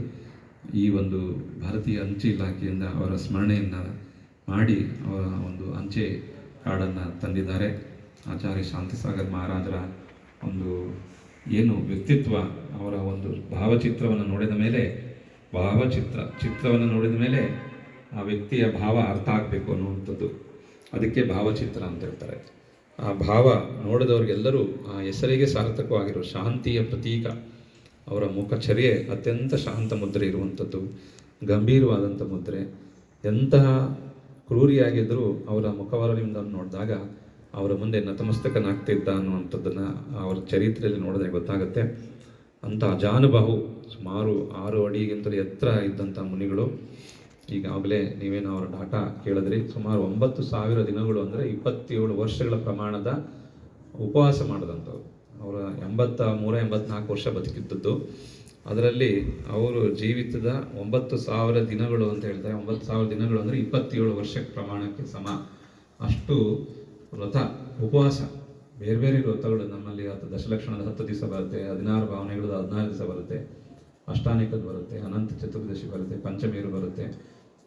[SPEAKER 1] ಈ ಒಂದು ಭಾರತೀಯ ಅಂಚೆ ಇಲಾಖೆಯಿಂದ ಅವರ ಸ್ಮರಣೆಯನ್ನು ಮಾಡಿ ಅವರ ಒಂದು ಅಂಚೆ ಕಾರ್ಡನ್ನು ತಂದಿದ್ದಾರೆ. ಆಚಾರ್ಯ ಶಾಂತಿಸಾಗರ್ ಮಹಾರಾಜರ ಒಂದು ಏನು ವ್ಯಕ್ತಿತ್ವ ಅವರ ಒಂದು ಭಾವಚಿತ್ರವನ್ನು ನೋಡಿದ ಮೇಲೆ, ಭಾವಚಿತ್ರ, ಚಿತ್ರವನ್ನು ನೋಡಿದ ಮೇಲೆ ಆ ವ್ಯಕ್ತಿಯ ಭಾವ ಅರ್ಥ ಆಗಬೇಕು ಅನ್ನುವಂಥದ್ದು. ಅದಕ್ಕೆ ಭಾವಚಿತ್ರ ಅಂತ ಹೇಳ್ತಾರೆ. ಆ ಭಾವ ನೋಡಿದವರಿಗೆಲ್ಲರೂ ಆ ಹೆಸರಿಗೆ ಸಾರ್ಥಕವಾಗಿರೋ ಶಾಂತಿಯ ಪ್ರತೀಕ, ಅವರ ಮುಖಚರ್ಯೆ ಅತ್ಯಂತ ಶಾಂತ ಮುದ್ರೆ ಇರುವಂಥದ್ದು, ಗಂಭೀರವಾದಂಥ ಮುದ್ರೆ. ಎಂತಹ ಕ್ರೂರಿಯಾಗಿದ್ದರೂ ಅವರ ಮುಖವರದಿಂದ ನೋಡಿದಾಗ ಅವರ ಮುಂದೆ ನತಮಸ್ತಕನಾಗ್ತಿದ್ದ ಅನ್ನುವಂಥದ್ದನ್ನು ಅವರ ಚರಿತ್ರೆಯಲ್ಲಿ ನೋಡಿದ್ರೆ ಗೊತ್ತಾಗುತ್ತೆ. ಅಂಥ ಅಜಾನುಬಾಹು ಸುಮಾರು ಆರು ಅಡಿಗಿಂತಲೂ ಎತ್ತರ ಇದ್ದಂಥ ಮುನಿಗಳು. ಈಗಾಗಲೇ ನೀವೇನು ಅವರ ಡಾಟಾ ಕೇಳಿದ್ರಿ, ಸುಮಾರು ಒಂಬತ್ತು ಸಾವಿರ ದಿನಗಳು ಅಂದರೆ ಇಪ್ಪತ್ತೇಳು ವರ್ಷಗಳ ಪ್ರಮಾಣದ ಉಪವಾಸ ಮಾಡಿದಂಥವ್ರು. ಅವರ ಎಂಬತ್ತ, ಮೂರ ಎಂಬತ್ನಾಲ್ಕು ವರ್ಷ ಬದುಕಿದ್ದದ್ದು. ಅದರಲ್ಲಿ ಅವರು ಜೀವಿತದ ಒಂಬತ್ತು ಸಾವಿರ ದಿನಗಳು ಅಂತ ಹೇಳ್ತಾರೆ ಒಂಬತ್ತು ಸಾವಿರ ದಿನಗಳು ಅಂದರೆ ಇಪ್ಪತ್ತೇಳು ವರ್ಷ ಪ್ರಮಾಣಕ್ಕೆ ಸಮ. ಅಷ್ಟು ವ್ರತ ಉಪವಾಸ. ಬೇರೆ ಬೇರೆ ವ್ರತಗಳು ನಮ್ಮಲ್ಲಿ ಹತ್ತು ದಶಲಕ್ಷಣದ ಹತ್ತು ದಿವಸ ಬರುತ್ತೆ, ಹದಿನಾರು ಭಾವನೆಗಳು ಹದಿನಾರು ದಿವಸ ಬರುತ್ತೆ, ಅಷ್ಟಾನಿಕದ್ದು ಬರುತ್ತೆ, ಅನಂತ ಚತುರ್ದಶಿ ಬರುತ್ತೆ, ಪಂಚಮೀರು ಬರುತ್ತೆ.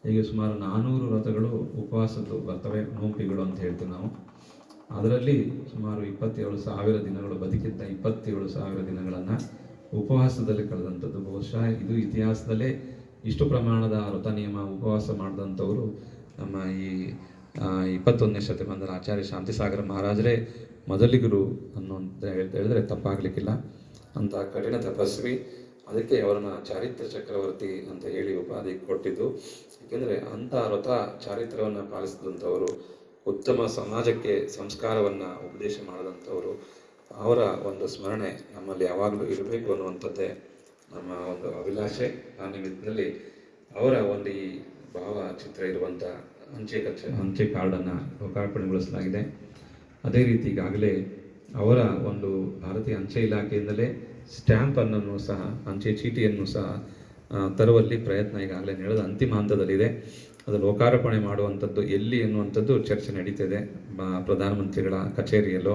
[SPEAKER 1] ಹೀಗೆ ಸುಮಾರು ನಾನೂರು ವ್ರತಗಳು ಉಪವಾಸದ್ದು ಬರ್ತವೆ, ನೋಂಪಿಗಳು ಅಂತ ಹೇಳ್ತೀವಿ ನಾವು. ಅದರಲ್ಲಿ ಸುಮಾರು ಇಪ್ಪತ್ತೇಳು ಸಾವಿರ ದಿನಗಳು, ಬದುಕಿದ್ದ ಇಪ್ಪತ್ತೇಳು ಸಾವಿರ ದಿನಗಳನ್ನು ಉಪವಾಸದಲ್ಲಿ ಕಳೆದಂಥದ್ದು. ಬಹುಶಃ ಇದು ಇತಿಹಾಸದಲ್ಲೇ ಇಷ್ಟು ಪ್ರಮಾಣದ ವ್ರತ ನಿಯಮ ಉಪವಾಸ ಮಾಡಿದಂಥವರು ನಮ್ಮ ಈ ಇಪ್ಪತ್ತೊಂದನೇ ಶತಮಾನದ ಆಚಾರ್ಯ ಶಾಂತಿಸಾಗರ ಮಹಾರಾಜರೇ ಮೊದಲಿಗರು ಅನ್ನುವಂತ ಹೇಳ್ತಾ ಹೇಳಿದ್ರೆ ತಪ್ಪಾಗಲಿಕ್ಕಿಲ್ಲ. ಅಂತ ಕಠಿಣ ತಪಸ್ವಿ. ಅದಕ್ಕೆ ಅವರನ್ನ ಚಾರಿತ್ರ ಚಕ್ರವರ್ತಿ ಅಂತ ಹೇಳಿ ಉಪಾಧಿ ಕೊಟ್ಟಿದ್ದು. ಏಕೆಂದರೆ ಅಂಥ ವ್ರತ ಚಾರಿತ್ರವನ್ನು ಪಾಲಿಸಿದಂಥವರು, ಉತ್ತಮ ಸಮಾಜಕ್ಕೆ ಸಂಸ್ಕಾರವನ್ನು ಉಪದೇಶ ಮಾಡಿದಂಥವರು, ಅವರ ಒಂದು ಸ್ಮರಣೆ ನಮ್ಮಲ್ಲಿ ಯಾವಾಗಲೂ ಇರಬೇಕು ಅನ್ನುವಂಥದ್ದೇ ನಮ್ಮ ಒಂದು ಅಭಿಲಾಷೆ. ಆ ನಿಮಿತ್ತದಲ್ಲಿ ಅವರ ಒಂದು ಈ ಭಾವಚಿತ್ರ ಇರುವಂಥ ಅಂಚೆ ಕಚ್ಚೆ ಅಂಚೆ ಕಾರ್ಡನ್ನು ಲೋಕಾರ್ಪಣೆಗೊಳಿಸಲಾಗಿದೆ. ಅದೇ ರೀತಿ ಈಗಾಗಲೇ ಅವರ ಒಂದು ಭಾರತೀಯ ಅಂಚೆ ಇಲಾಖೆಯಿಂದಲೇ ಸ್ಟ್ಯಾಂಪ್ ಅನ್ನನ್ನು ಸಹ, ಅಂಚೆ ಚೀಟಿಯನ್ನು ಸಹ ತರುವಲ್ಲಿ ಪ್ರಯತ್ನ ಈಗಾಗಲೇ ನಡೆದ ಅಂತಿಮ ಹಂತದಲ್ಲಿದೆ. ಅದು ಲೋಕಾರ್ಪಣೆ ಮಾಡುವಂಥದ್ದು, ಎಲ್ಲಿ ಎನ್ನುವಂಥದ್ದು ಚರ್ಚೆ ನಡೀತಿದೆ. ಪ್ರಧಾನಮಂತ್ರಿಗಳ ಕಚೇರಿಯಲ್ಲೋ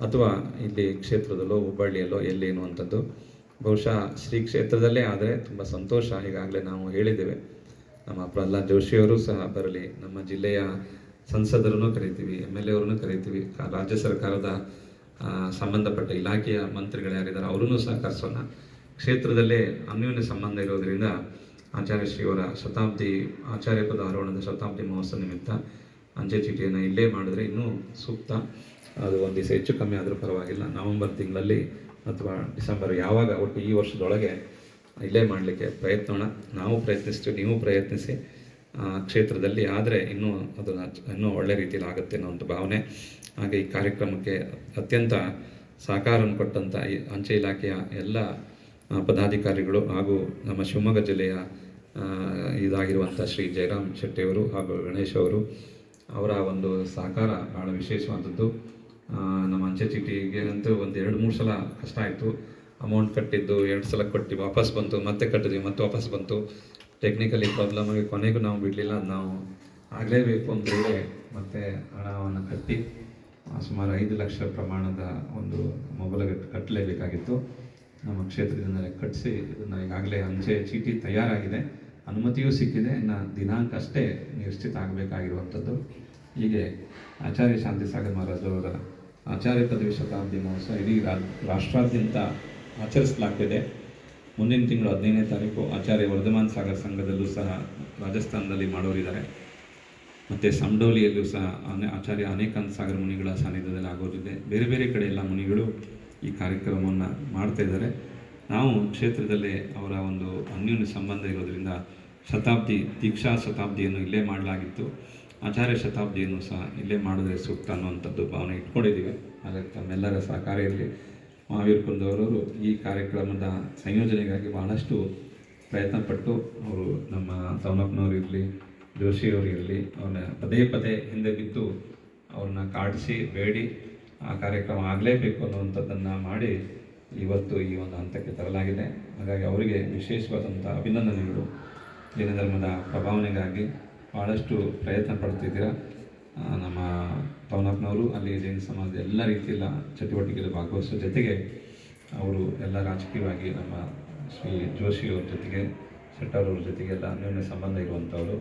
[SPEAKER 1] ಅಥವಾ ಇಲ್ಲಿ ಕ್ಷೇತ್ರದಲ್ಲೋ, ಹುಬ್ಬಳ್ಳಿಯಲ್ಲೋ ಎಲ್ಲಿ ಎನ್ನುವಂಥದ್ದು. ಬಹುಶಃ ಶ್ರೀ ಕ್ಷೇತ್ರದಲ್ಲೇ ಆದರೆ ತುಂಬ ಸಂತೋಷ ಈಗಾಗಲೇ ನಾವು ಹೇಳಿದ್ದೇವೆ. ನಮ್ಮ ಪ್ರಹ್ಲಾದ್ ಜೋಶಿಯವರು ಸಹ ಬರಲಿ, ನಮ್ಮ ಜಿಲ್ಲೆಯ ಸಂಸದರನ್ನು ಕರಿತೀವಿ ಎಂ ಎಲ್ ಎ ಕರಿತೀವಿ ರಾಜ್ಯ ಸರ್ಕಾರದ ಸಂಬಂಧಪಟ್ಟ ಇಲಾಖೆಯ ಮಂತ್ರಿಗಳು ಯಾರಿದ್ದಾರೆ ಅವರನ್ನು ಸಹ ಕರೆಸೋಣ. ಕ್ಷೇತ್ರದಲ್ಲೇ ಅನ್ಯೋನ್ಯ ಸಂಬಂಧ ಇರೋದರಿಂದ ಆಚಾರ್ಯ ಶ್ರೀಯವರ ಶತಾಬ್ದಿ, ಆಚಾರ್ಯ ಪದ ಆರೋಹಣದ ಶತಾಬ್ದಿ ಮಹೋತ್ಸವ ನಿಮಿತ್ತ ಅಂಚೆ ಚೀಟಿಯನ್ನು ಇಲ್ಲೇ ಮಾಡಿದ್ರೆ ಇನ್ನೂ ಸೂಕ್ತ. ಅದು ಒಂದು ದಿವಸ ಹೆಚ್ಚು ಕಮ್ಮಿ ಆದರೂ ಪರವಾಗಿಲ್ಲ. ನವೆಂಬರ್ ತಿಂಗಳಲ್ಲಿ ಅಥವಾ ಡಿಸೆಂಬರ್ ಯಾವಾಗ, ಒಟ್ಟು ಈ ವರ್ಷದೊಳಗೆ ಇಲ್ಲೇ ಮಾಡಲಿಕ್ಕೆ ಪ್ರಯತ್ನೋಣ. ನಾವು ಪ್ರಯತ್ನಿಸ್ತೀವಿ, ನೀವು ಪ್ರಯತ್ನಿಸಿ. ಕ್ಷೇತ್ರದಲ್ಲಿ, ಆದರೆ ಇನ್ನೂ ಅದು ಇನ್ನೂ ಒಳ್ಳೆ ರೀತಿಯಲ್ಲಿ ಆಗುತ್ತೆ ಅನ್ನೋ ಒಂದು ಭಾವನೆ. ಹಾಗೆ ಈ ಕಾರ್ಯಕ್ರಮಕ್ಕೆ ಅತ್ಯಂತ ಸಹಕಾರವನ್ನು ಕೊಟ್ಟಂಥ ಈ ಅಂಚೆ ಇಲಾಖೆಯ ಎಲ್ಲ ಪದಾಧಿಕಾರಿಗಳು ಹಾಗೂ ನಮ್ಮ ಶಿವಮೊಗ್ಗ ಜಿಲ್ಲೆಯ ಇದಾಗಿರುವಂಥ ಶ್ರೀ ಜಯರಾಮ್ ಶೆಟ್ಟಿಯವರು ಹಾಗೂ ಗಣೇಶ್ ಅವರು ಅವರ ಒಂದು ಸಹಕಾರ ಬಹಳ ವಿಶೇಷವಾದದ್ದು. ನಮ್ಮ ಅಂಚೆ ಚೀಟಿಗೆ ಅಂತೂ ಒಂದು ಎರಡು, ಮೂರು ಸಲ ಕಷ್ಟ ಆಯಿತು. ಅಮೌಂಟ್ ಕಟ್ಟಿದ್ದು, ಎರಡು ಸಲ ಕೊಟ್ಟು ವಾಪಸ್ ಬಂತು, ಮತ್ತೆ ಕಟ್ಟಿದ್ವಿ, ಮತ್ತೆ ವಾಪಸ್ ಬಂತು. ಟೆಕ್ನಿಕಲಿ ಪ್ರಾಬ್ಲಮ್ ಆಗಿ ಕೊನೆಗೂ ನಾವು ಬಿಡಲಿಲ್ಲ. ನಾವು ಆಗಲೇಬೇಕು ಅಂತ ಹೇಳಿ ಮತ್ತೆ ಹಣವನ್ನು ಕಟ್ಟಿ ಸುಮಾರು ಐದು ಲಕ್ಷ ಪ್ರಮಾಣದ ಒಂದು ಮೊಬೈಲ್ ಕಟ್ಟಲೇಬೇಕಾಗಿತ್ತು ನಮ್ಮ ಕ್ಷೇತ್ರದಿಂದಲೇ ಕಟ್ಟಿಸಿ ಇದನ್ನು ಈಗಾಗಲೇ ಅಂಚೆ ಚೀಟಿ ತಯಾರಾಗಿದೆ. ಅನುಮತಿಯೂ ಸಿಕ್ಕಿದೆ. ಇನ್ನು ದಿನಾಂಕ ಅಷ್ಟೇ ನಿಶ್ಚಿತ ಆಗಬೇಕಾಗಿರುವಂಥದ್ದು. ಹೀಗೆ ಆಚಾರ್ಯ ಶಾಂತಿಸಾಗರ್ ಮಹಾರಾಜ್ ಅವರ ಆಚಾರ್ಯ ಪದವಿ ಶತಾಬ್ದಿ ಮಹೋತ್ಸವ ಇಡೀ ರಾಷ್ಟ್ರಾದ್ಯಂತ ಆಚರಿಸಲಾಗ್ತಿದೆ. ಮುಂದಿನ ತಿಂಗಳು ಹದಿನೈದನೇ ತಾರೀಕು ಆಚಾರ್ಯ ವರ್ಧಮಾನ್ ಸಾಗರ್ ಸಂಘದಲ್ಲೂ ಸಹ ರಾಜಸ್ಥಾನದಲ್ಲಿ ಮಾಡೋರಿದ್ದಾರೆ ಮತ್ತು ಸಂಡೋಲಿಯಲ್ಲೂ ಸಹ ಆಚಾರ್ಯ ಅನೇಕಾಂತ್ ಸಾಗರ ಮುನಿಗಳ ಸಾನ್ನಿಧ್ಯದಲ್ಲಿ ಆಗೋದಿದೆ. ಬೇರೆ ಬೇರೆ ಕಡೆ ಎಲ್ಲ ಮುನಿಗಳು ಈ ಕಾರ್ಯಕ್ರಮವನ್ನು ಮಾಡ್ತಾ ಇದ್ದಾರೆ. ನಾವು ಕ್ಷೇತ್ರದಲ್ಲೇ ಅವರ ಒಂದು ಅನ್ಯೋನ್ಯ ಸಂಬಂಧ ಇರೋದರಿಂದ ಶತಾಬ್ದಿ, ದೀಕ್ಷಾ ಶತಾಬ್ದಿಯನ್ನು ಇಲ್ಲೇ ಮಾಡಲಾಗಿತ್ತು. ಆಚಾರ್ಯ ಶತಾಬ್ದಿಯನ್ನು ಸಹ ಇಲ್ಲೇ ಮಾಡಿದ್ರೆ ಸೂಕ್ತ ಅನ್ನುವಂಥದ್ದು ಭಾವನೆ ಇಟ್ಕೊಂಡಿದ್ದೀವಿ. ಅದಕ್ಕೆ ತಮ್ಮೆಲ್ಲರ ಸಹಕಾರ ಇರಲಿ ಮಹಾವೀರ್ ಕುಂದವರವರು ಈ ಕಾರ್ಯಕ್ರಮದ ಸಂಯೋಜನೆಗಾಗಿ ಬಹಳಷ್ಟು ಪ್ರಯತ್ನ ಪಟ್ಟು ಅವರು ನಮ್ಮ ತವನಪ್ಪನವ್ರು ಜೋಶಿಯವರಿರಲಿ ಅವ್ರನ್ನ ಪದೇ ಪದೇ ಹಿಂದೆ ಬಿದ್ದು ಅವ್ರನ್ನ ಕಾಡಿಸಿ, ಬೇಡಿ, ಆ ಕಾರ್ಯಕ್ರಮ ಆಗಲೇಬೇಕು ಅನ್ನುವಂಥದ್ದನ್ನು ಮಾಡಿ ಇವತ್ತು ಈ ಒಂದು ಹಂತಕ್ಕೆ ತರಲಾಗಿದೆ. ಹಾಗಾಗಿ ಅವರಿಗೆ ವಿಶೇಷವಾದಂಥ ಅಭಿನಂದನೆಗಳು. ಜೈನ ಧರ್ಮದ ಪ್ರಭಾವನೆಗಾಗಿ ಭಾಳಷ್ಟು ಪ್ರಯತ್ನ ಪಡ್ತಿದ್ದೀರಾ. ನಮ್ಮ ಪವನಪ್ಪನವರು ಅಲ್ಲಿ ಜೈನ ಸಮಾಜದ ಎಲ್ಲ ರೀತಿಯಲ್ಲ ಚಟುವಟಿಕೆಯಲ್ಲಿ ಭಾಗವಹಿಸುವ ಜೊತೆಗೆ ಅವರು ಎಲ್ಲ ರಾಜಕೀಯವಾಗಿ ನಮ್ಮ ಶ್ರೀ ಜೋಶಿಯವ್ರ ಜೊತೆಗೆ, ಶೆಟ್ಟರ್ ಅವ್ರ ಜೊತೆಗೆ ಎಲ್ಲ ಅನ್ಯೋನ್ಯ ಸಂಬಂಧ ಇರುವಂಥವರು,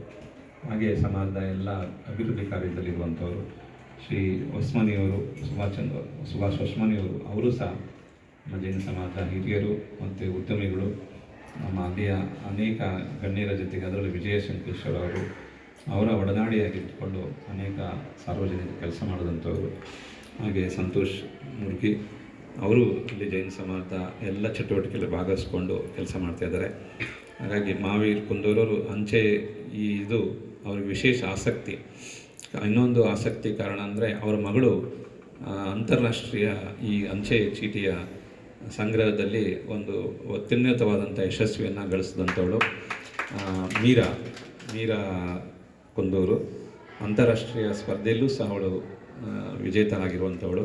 [SPEAKER 1] ಹಾಗೆ ಸಮಾಜದ ಎಲ್ಲ ಅಭಿವೃದ್ಧಿ ಕಾರ್ಯದಲ್ಲಿ ಇರುವಂಥವರು, ಶ್ರೀ ಹೊಸ್ಮನಿಯವರು ಸುಭಾಷ್ ಚಂದ್ರ, ಸುಭಾಷ್ ಹೊಸ್ಮನಿಯವರು, ಅವರು ಸಹ ನಮ್ಮ ಜೈನ ಸಮಾಜದ ಹಿರಿಯರು ಮತ್ತು ಉದ್ಯಮಿಗಳು, ನಮ್ಮ ಅಲ್ಲಿಯ ಅನೇಕ ಗಣ್ಯರ ಜೊತೆಗೆ ಅದರಲ್ಲಿ ವಿಜಯ ಶಂಕರೇಶ್ವರ ಅವರು ಅವರ ಒಡನಾಡಿಯಾಗಿಟ್ಟುಕೊಂಡು ಅನೇಕ ಸಾರ್ವಜನಿಕ ಕೆಲಸ ಮಾಡಿದಂಥವರು. ಹಾಗೆ ಸಂತೋಷ್ ಮುರ್ಗಿ ಅವರು ಇಲ್ಲಿ ಜೈನ ಸಮಾಜದ ಎಲ್ಲ ಚಟುವಟಿಕೆಯಲ್ಲಿ ಭಾಗವಹಿಸ್ಕೊಂಡು ಕೆಲಸ ಮಾಡ್ತಾಯಿದ್ದಾರೆ ಹಾಗಾಗಿ ಮಾವೀರ್ ಕುಂದೂರವರು ಅಂಚೆ ಈ ಇದು ಅವ್ರಿಗೆ ವಿಶೇಷ ಆಸಕ್ತಿ. ಇನ್ನೊಂದು ಆಸಕ್ತಿ ಕಾರಣ ಅಂದರೆ ಅವರ ಮಗಳು ಅಂತಾರಾಷ್ಟ್ರೀಯ ಈ ಅಂಚೆ ಚೀಟಿಯ ಸಂಗ್ರಹದಲ್ಲಿ ಒಂದು ಅತ್ಯುನ್ನತವಾದಂಥ ಯಶಸ್ವಿಯನ್ನು ಗಳಿಸಿದಂಥವಳು. ಮೀರಾ ಮೀರಾ ಕುಂದೂರು. ಅಂತಾರಾಷ್ಟ್ರೀಯ ಸ್ಪರ್ಧೆಯಲ್ಲೂ ಸಹ ಅವಳು ವಿಜೇತರಾಗಿರುವಂಥವಳು.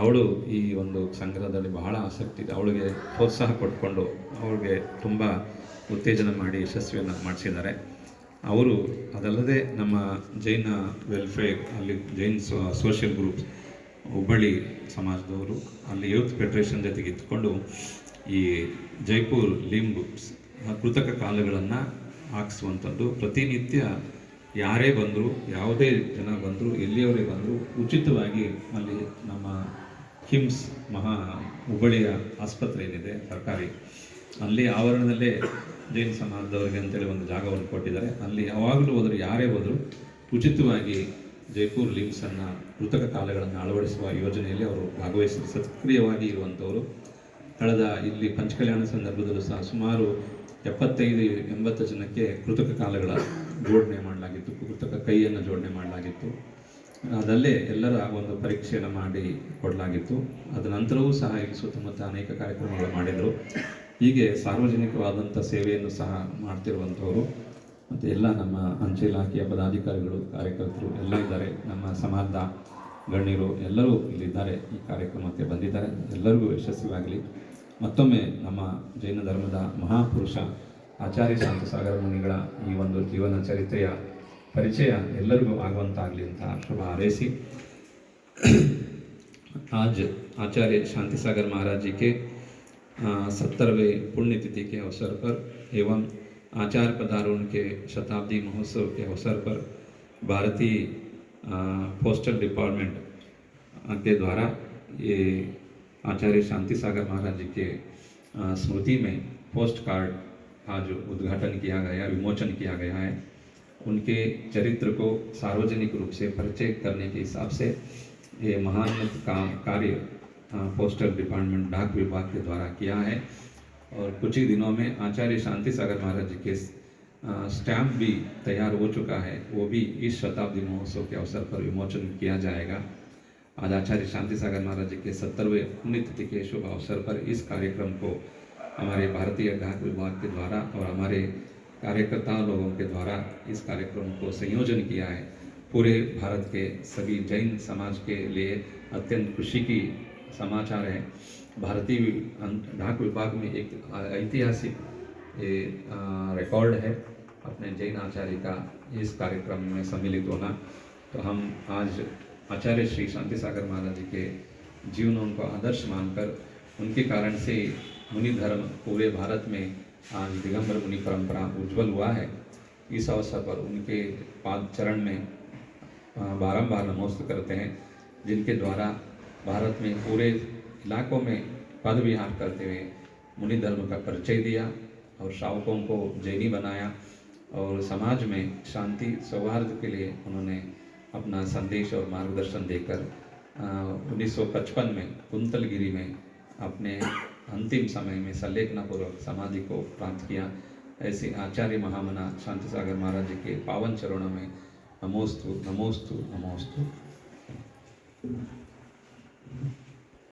[SPEAKER 1] ಅವಳು ಈ ಒಂದು ಸಂಗ್ರಹದಲ್ಲಿ ಬಹಳ ಆಸಕ್ತಿ ಇದೆ. ಅವಳಿಗೆ ಪ್ರೋತ್ಸಾಹ ಕೊಟ್ಕೊಂಡು ಅವಳಿಗೆ ತುಂಬ ಉತ್ತೇಜನ ಮಾಡಿ ಯಶಸ್ವಿಯನ್ನು ಮಾಡಿಸಿದ್ದಾರೆ. ಅವರು ಅದಲ್ಲದೆ ನಮ್ಮ ಜೈನ ವೆಲ್ಫೇರ್ ಅಲ್ಲಿ ಜೈನ್ ಸೋಷಿಯಲ್ ಗ್ರೂಪ್ಸ್ ಹುಬ್ಬಳ್ಳಿ ಸಮಾಜದವರು, ಅಲ್ಲಿ ಯೂತ್ ಫೆಡರೇಷನ್ ಜೊತೆಗೆ ಇದ್ದುಕೊಂಡು ಈ ಜೈಪುರ್, ಲಿಂಬ್ ಕೃತಕ ಕಾಲುಗಳನ್ನು ಹಾಕಿಸುವಂಥದ್ದು ಪ್ರತಿನಿತ್ಯ ಯಾರೇ ಬಂದರೂ, ಯಾವುದೇ ಜನ ಬಂದರೂ, ಎಲ್ಲಿಯವರೇ ಬಂದರೂ ಉಚಿತವಾಗಿ ಅಲ್ಲಿ ನಮ್ಮ ಹಿಮ್ಸ್ ಮಹಾ ಹುಬ್ಬಳ್ಳಿಯ ಆಸ್ಪತ್ರೆ ಏನಿದೆ, ಸರ್ಕಾರಿ, ಅಲ್ಲಿ ಆವರಣದಲ್ಲೇ ಜೈನ್ ಸಮಾಜದವರಿಗೆ ಅಂತೇಳಿ ಒಂದು ಜಾಗವನ್ನು ಕೊಟ್ಟಿದ್ದಾರೆ. ಅಲ್ಲಿ ಯಾವಾಗಲೂ ಹೋದರೂ, ಯಾರೇ ಹೋದರೂ ಉಚಿತವಾಗಿ ಜೈಪುರ್ ಲಿಮ್ಸನ್ನು ಕೃತಕ ಕಾಲಗಳನ್ನು ಅಳವಡಿಸುವ ಯೋಜನೆಯಲ್ಲಿ ಅವರು ಭಾಗವಹಿಸಿ ಸಕ್ರಿಯವಾಗಿ ಇರುವಂಥವರು. ಕಳೆದ ಇಲ್ಲಿ ಪಂಚಕಲ್ಯಾಣ ಸಂದರ್ಭದಲ್ಲೂ ಸಹ ಸುಮಾರು ಎಪ್ಪತ್ತೈದು, ಎಂಬತ್ತು ಜನಕ್ಕೆ ಕೃತಕ ಕಾಲಗಳ ಜೋಡಣೆ ಮಾಡಲಾಗಿತ್ತು, ಕೃತಕ ಕೈಯನ್ನು ಜೋಡಣೆ ಮಾಡಲಾಗಿತ್ತು. ಅದಲ್ಲೇ ಎಲ್ಲರ ಒಂದು ಪರೀಕ್ಷೆಯನ್ನು ಮಾಡಿ ಕೊಡಲಾಗಿತ್ತು. ಅದ ನಂತರವೂ ಸಹ ಇಲ್ಲಿ ಸುತ್ತಮುತ್ತ ಅನೇಕ ಕಾರ್ಯಕ್ರಮಗಳು ಮಾಡಿದರು. ಹೀಗೆ ಸಾರ್ವಜನಿಕವಾದಂಥ ಸೇವೆಯನ್ನು ಸಹ ಮಾಡ್ತಿರುವಂಥವರು ಮತ್ತು ಎಲ್ಲ ನಮ್ಮ ಅಂಚೆ ಇಲಾಖೆಯ ಪದಾಧಿಕಾರಿಗಳು, ಕಾರ್ಯಕರ್ತರು ಎಲ್ಲ ಇದ್ದಾರೆ. ನಮ್ಮ ಸಮಾಜದ ಗಣ್ಯರು ಎಲ್ಲರೂ ಇಲ್ಲಿದ್ದಾರೆ ಈ ಕಾರ್ಯಕ್ರಮಕ್ಕೆ ಬಂದಿದ್ದಾರೆ. ಎಲ್ಲರಿಗೂ ಯಶಸ್ವಿಯಾಗಲಿ. ಮತ್ತೊಮ್ಮೆ ನಮ್ಮ ಜೈನ ಧರ್ಮದ ಮಹಾಪುರುಷ ಆಚಾರ್ಯ ಶಾಂತಸಾಗರ ಮುನಿಗಳ ಈ ಒಂದು ಜೀವನ ಚರಿತ್ರೆಯ ಪರಿಚಯ ಎಲ್ಲರಿಗೂ ಆಗುವಂತಾಗಲಿ ಅಂತ ಶುಭ ಹಾರೈಸಿ आज आचार्य शांति सागर महाराज जी के सत्तरवें पुण्यतिथि के अवसर पर एवं आचार्य पदारोहण के शताब्दी महोत्सव के अवसर पर भारतीय अ, पोस्टल डिपार्टमेंट अ, के द्वारा ये आचार्य शांति सागर महाराज जी के अ, स्मृति में पोस्ट कार्ड आज उद्घाटन किया गया, विमोचन किया गया है, उनके चरित्र को सार्वजनिक रूप से परिचय करने के हिसाब से ये महान काम, कार्य पोस्टल डिपार्टमेंट, डाक विभाग के द्वारा किया है। और कुछ ही दिनों में आचार्य शांति सागर महाराज जी के स्टैम्प भी तैयार हो चुका है। वो भी इस शताब्दी महोत्सव के अवसर पर विमोचन किया जाएगा। आज आचार्य शांति सागर महाराज जी के सत्तरवें पुण्यतिथि के शुभ अवसर पर इस कार्यक्रम को हमारे भारतीय डाक विभाग के द्वारा और हमारे कार्यकर्ता लोगों के द्वारा इस कार्यक्रम को संयोजन किया है। पूरे भारत के सभी जैन समाज के लिए अत्यंत खुशी की समाचार है। भारतीय डाक विभाग में एक ऐतिहासिक रिकॉर्ड है। अपने जैन आचार्य का इस कार्यक्रम में सम्मिलित होना। तो हम आज आचार्य श्री शांति सागर महाराज जी के जीवनों को आदर्श मानकर, उनके कारण से मुनि धर्म पूरे भारत में आज दिगंबर मुनि परंपरा उज्जवल हुआ है। इस अवसर पर उनके पाद चरण में बारंबार नमोस्त करते हैं, जिनके द्वारा भारत में पूरे इलाकों में पद विहार करते हुए मुनि धर्म का परिचय दिया और शावकों को जैनी बनाया और समाज में शांति, सौहार्द के लिए उन्होंने अपना संदेश और मार्गदर्शन देकर उन्नीस सौ पचपन में कुंतलगिरी में अपने अंतिम समय में संलेखनापूर्वक समाधि को प्राप्त किया। ऐसे आचार्य महामना शांति सागर महाराज जी के पावन चरणों में नमोस्तु नमोस्तु नमोस्तु।